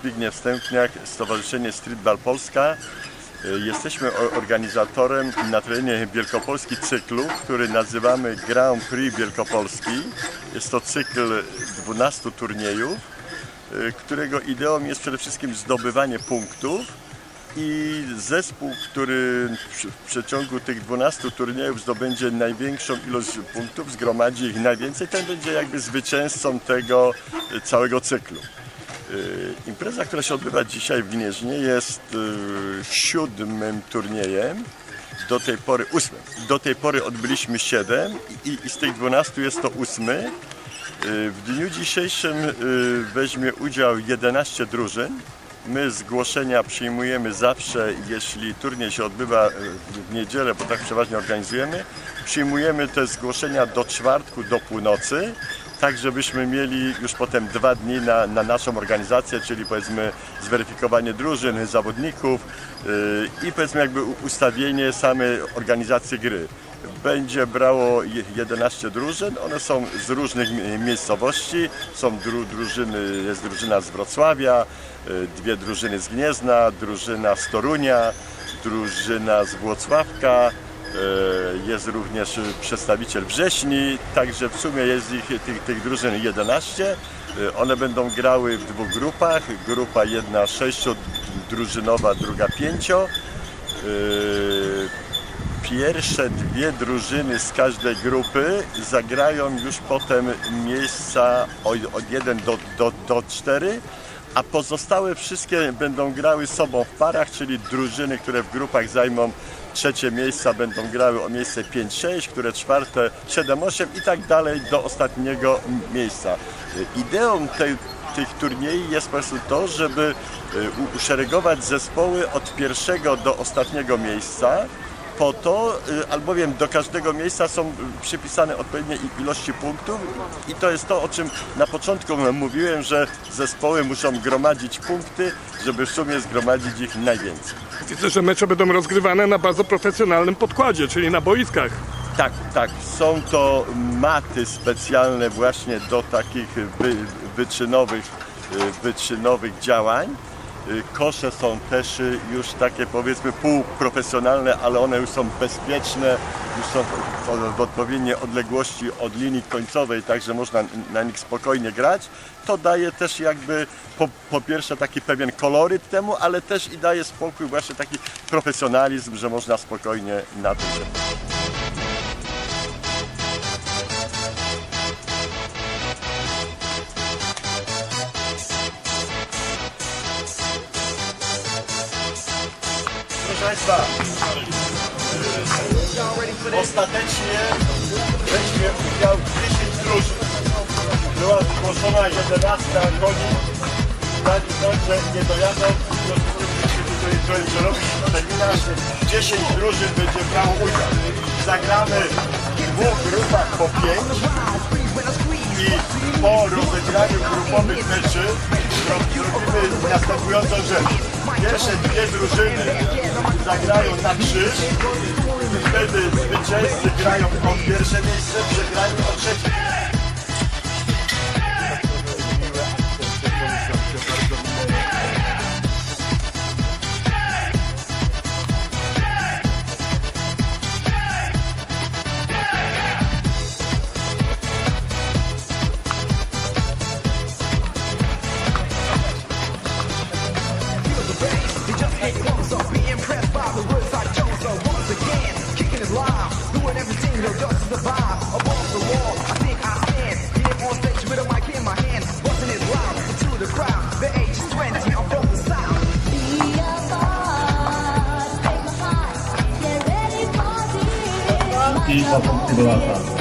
Zbigniew Stępniak, Stowarzyszenie Streetball Polska. Y, Jesteśmy organizatorem na terenie Wielkopolski cyklu, który nazywamy Grand Prix Wielkopolski. Jest to cykl 12 turniejów, y, którego ideą jest przede wszystkim zdobywanie punktów i zespół, który w przeciągu tych 12 turniejów zdobędzie największą ilość punktów, zgromadzi ich najwięcej, ten będzie jakby zwycięzcą tego y, całego cyklu. Y, Impreza, która się odbywa dzisiaj w Gnieźnie jest y, siódmym turniejem. Do tej pory, ósmym. Do tej pory odbyliśmy siedem i, i z tych 12 jest to ósmy. Y, W dniu dzisiejszym weźmie udział 11 drużyn. My zgłoszenia przyjmujemy zawsze, jeśli turniej się odbywa w niedzielę, bo tak przeważnie organizujemy. Przyjmujemy te zgłoszenia do czwartku, do północy, tak żebyśmy mieli już potem dwa dni na, na naszą organizację, czyli powiedzmy zweryfikowanie drużyn, zawodników y, i powiedzmy jakby ustawienie samej organizacji gry. Będzie brało je- 11 drużyn, one są z różnych mi- miejscowości, są dru, drużyny, jest drużyna z Wrocławia, y, dwie drużyny z Gniezna, drużyna z Torunia, drużyna z Włocławka, Jest również przedstawiciel Wrześni, także w sumie jest ich, tych, tych drużyn 11. E, One będą grały w dwóch grupach. Grupa jedna sześciodrużynowa, druga pięcio. E, Pierwsze dwie drużyny z każdej grupy zagrają już potem miejsca od 1 do, do, do 4, a pozostałe wszystkie będą grały sobą w parach, czyli drużyny, które w grupach zajmą trzecie miejsca będą grały o miejsce 5-6, które czwarte 7-8 i tak dalej do ostatniego miejsca. Ideą tej, tych turniejów jest po prostu to, żeby y, uszeregować zespoły od pierwszego do ostatniego miejsca, po to, y, albowiem do każdego miejsca są przypisane odpowiednie ilości punktów i to jest to, o czym na początku mówiłem, że zespoły muszą gromadzić punkty, żeby w sumie zgromadzić ich najwięcej. Widzę, że mecze będą rozgrywane na bardzo profesjonalnym podkładzie, czyli na boiskach. Tak, tak, są to maty specjalne właśnie do takich wy, wyczynowych, y, wyczynowych działań. Y, Kosze są też y, już takie powiedzmy półprofesjonalne, ale one już są bezpieczne, już są w- odpowiedniej odległości od linii końcowej, także można na nich spokojnie grać. To daje też jakby po, po pierwsze taki pewien koloryt temu, ale też i daje spokój właśnie taki profesjonalizm, że można spokojnie na tym Państwa, ostatecznie weźmie udział 10 drużyn. Była zgłoszona 11 koni, dali znak, że nie dojadą, terminarz. 10 drużyn będzie brało udział. Zagramy w dwóch grupach po 5 i po rozegraniu grupowych meczy ro- robimy następującą rzecz. Pierwsze dwie drużyny zagrają na krzyż i wtedy zwycięzcy grają o pierwsze miejsce, przegrani o trzecie. 聞いたとってください。